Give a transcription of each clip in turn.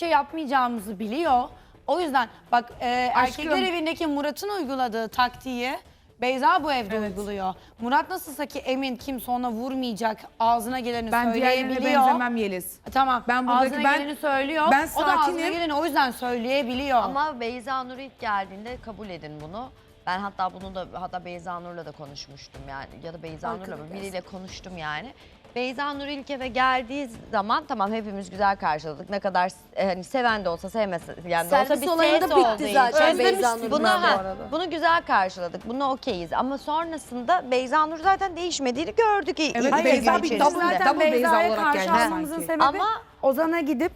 şey yapmayacağımızı biliyor. O yüzden bak e, erkekler evindeki Murat'ın uyguladığı taktiği Beyza bu evde uyguluyor. Murat nasılsa ki emin kimse ona vurmayacak, ağzına geleni Ben diğerlerine söyleyebiliyor. benzemem Yeliz. Tamam. Ben buradaki- ağzına ben- geleni söylüyor. ben O da ağzına sakinim. geleni o yüzden söyleyebiliyor. Ama Beyza Nur ilk geldiğinde kabul edin bunu. Ben hatta bunu da hatta Beyza Nur'la da konuşmuştum yani ya da Beyza Nur'la mı biriyle konuştum yani. Beyza Nur ilk eve geldiği zaman tamam hepimiz güzel karşıladık. Ne kadar e, hani seven de olsa sevmesen yani de olsa Servis bir olayında ses bitti olduğu zaten için. Beyza Bunu, bu ha, arada. bunu güzel karşıladık. Bunu okeyiz. Ama sonrasında Beyza Nur zaten değişmediğini gördük. Evet, ilk Beyza bir içerisinde. double- double Beyza Beyza'ya olarak karşı geldi almamızın sanki. sebebi Ama Ozan'a gidip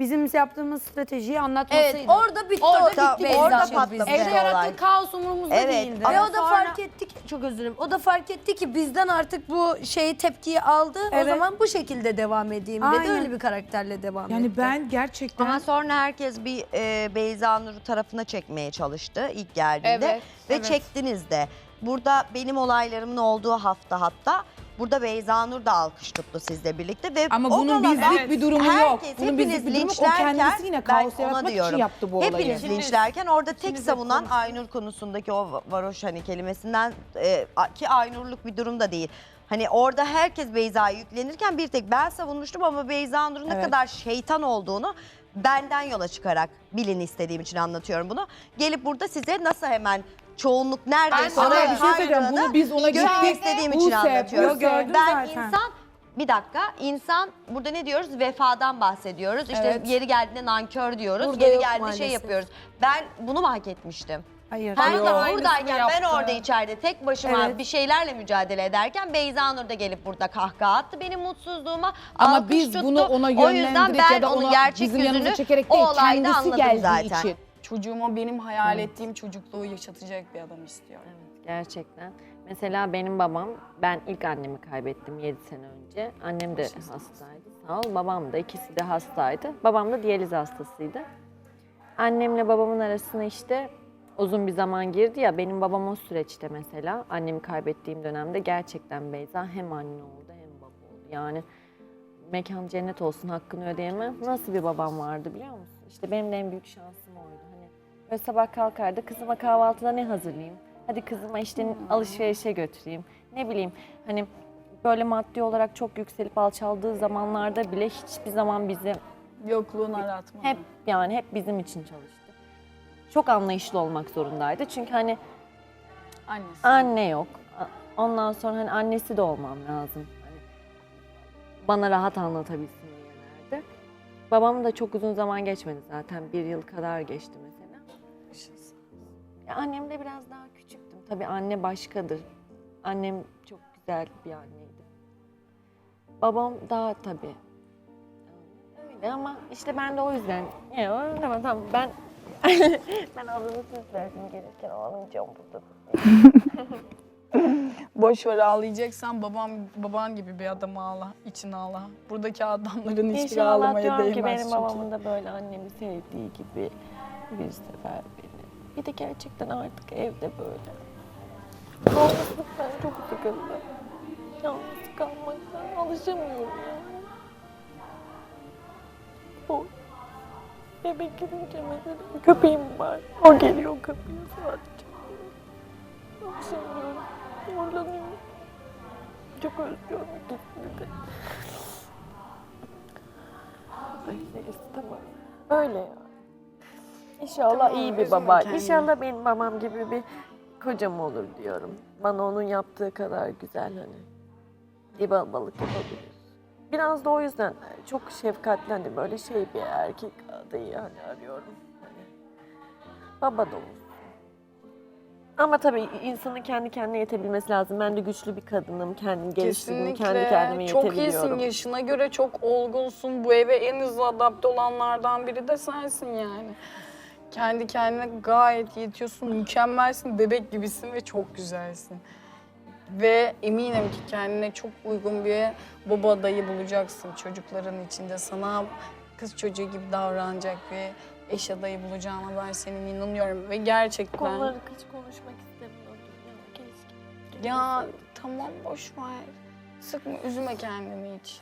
bizim yaptığımız stratejiyi anlatmasıydı. Evet orada bitti Orada o. bitti Beyza orada patladı. Evde yarattığı kaos umurumuzda Evet, değildi. ama Ve o da sonra- fark etti ki, çok özür dilerim. O da fark etti ki bizden artık bu şeyi tepkiyi aldı. O Evet. zaman bu şekilde devam edeyim dedi. Aynen. Öyle bir karakterle devam etti. Yani ben gerçekten Ama sonra herkes bir e, Beyza Nur'u tarafına çekmeye çalıştı ilk geldiğinde. Evet, Ve evet. çektiniz de. Burada benim olaylarımın olduğu hafta hatta burada Beyza Nur da alkış tuttu sizle birlikte. Ve ama o bunun galada bizlik bir durumu yok. herkes, Bunun hepiniz bizlik bir durumu yok. O linçlerken kendisi yine ben kaos ona yaratmak diyorum. için yaptı bu olayı. Hepiniz linçlerken orada tek savunan Aynur konusundaki o varoş hani kelimesinden e, ki Aynurluk bir durum da değil. Hani orada herkes Beyza'ya yüklenirken bir tek ben savunmuştum ama Beyza Nur'un ne Evet. kadar şeytan olduğunu benden yola çıkarak bilin istediğim için anlatıyorum bunu. Gelip burada size nasıl hemen çoğunluk neredeyse Ama oraya bir şey söyleyeceğim. Bunu biz ona görmek gittik. istediğim için Buse, anlatıyorum. Buse gördün ben zaten. insan bir dakika insan burada ne diyoruz? Vefadan bahsediyoruz. İşte Evet. yeri geldiğinde nankör diyoruz. Burada yeri yok geldiğinde şey maalesef. yapıyoruz. Ben bunu mu hak etmiştim? Hayır. Ben Hayır. buradayken ben orada içeride tek başıma Evet. bir şeylerle mücadele ederken Beyza Nur da gelip burada kahkaha attı benim mutsuzluğuma. Ama alkış biz tuttu. bunu ona O yüzden yönlendirip ben ya da onun ona gerçek bizim yanımıza yüzünü çekerek o değil, olayda kendisi anladım geldiği zaten. için. Çocuğuma benim hayal ettiğim çocukluğu yaşatacak bir adam istiyorum. Evet, gerçekten. Mesela benim babam, ben ilk annemi kaybettim 7 sene önce. Annem de hastaydı sağ ol. Babam da ikisi de hastaydı. Babam da diyaliz hastasıydı. Annemle babamın arasına işte uzun bir zaman girdi ya. Benim babam o süreçte mesela annemi kaybettiğim dönemde gerçekten Beyza hem anne oldu hem baba oldu. Yani mekan cennet olsun hakkını ödeyemem. Nasıl bir babam vardı biliyor musun? İşte benim de en büyük şansım oydu. Böyle sabah kalkardı kızıma kahvaltıda ne hazırlayayım? Hadi kızıma işte alışverişe götüreyim. Ne bileyim hani böyle maddi olarak çok yükselip alçaldığı zamanlarda bile hiçbir zaman bizi Yokluğunu aratmadı. hep yani hep bizim için çalıştı. Çok anlayışlı olmak zorundaydı. Çünkü hani Annesi. anne yok. A- Ondan sonra hani annesi de olmam lazım. Hani bana rahat anlatabilsin diyelerdi. Babam da çok uzun zaman geçmedi zaten. Bir yıl kadar geçti mesela. Ya annem de biraz daha küçüktüm. Tabii anne başkadır. Annem çok güzel bir anneydi. Babam daha tabii. Öyle ama işte ben de o yüzden. Ya, tamam tamam ben ben ağzını söz verdim gelirken ağlayacağım burada. Boş ver ağlayacaksan babam baban gibi bir adam ağla, için ağla. Buradaki adamların hiçbiri İnşallah ağlamaya diyorum değmez ki benim çünkü. babamın da böyle annemi sevdiği gibi bir sever beni. Bir de gerçekten artık evde böyle. Yalnızlıktan çok sıkıldım. Yalnız kalmaktan alışamıyorum ya. O bebek girince mesela köpeğim var. O geliyor kapıya sadece. Alışamıyorum. Zorlanıyorum. Çok özlüyorum ikisini de. Ay neyse tamam. Öyle ya. İnşallah iyi bir üzme baba. kendini. İnşallah benim babam gibi bir kocam olur diyorum. Bana onun yaptığı kadar güzel hani. Bir babalık yapabilir. Biraz da o yüzden çok şefkatli hani böyle şey bir erkek adayı hani arıyorum. Hani baba da olur. Ama tabii insanın kendi kendine yetebilmesi lazım. Ben de güçlü bir kadınım. Kendim geliştirdim. Kendi kendime çok yetebiliyorum. iyisin yaşına göre çok olgunsun. Bu eve en hızlı adapte olanlardan biri de sensin yani. Kendi kendine gayet yetiyorsun, mükemmelsin, bebek gibisin ve çok güzelsin. Ve eminim ki kendine çok uygun bir baba adayı bulacaksın çocukların içinde. Sana kız çocuğu gibi davranacak bir eş adayı bulacağına ben senin inanıyorum. Ve gerçekten... Konuları hiç konuşmak istemiyordum ya. Keşke. Ya tamam boş ver. Sıkma, üzme kendini hiç.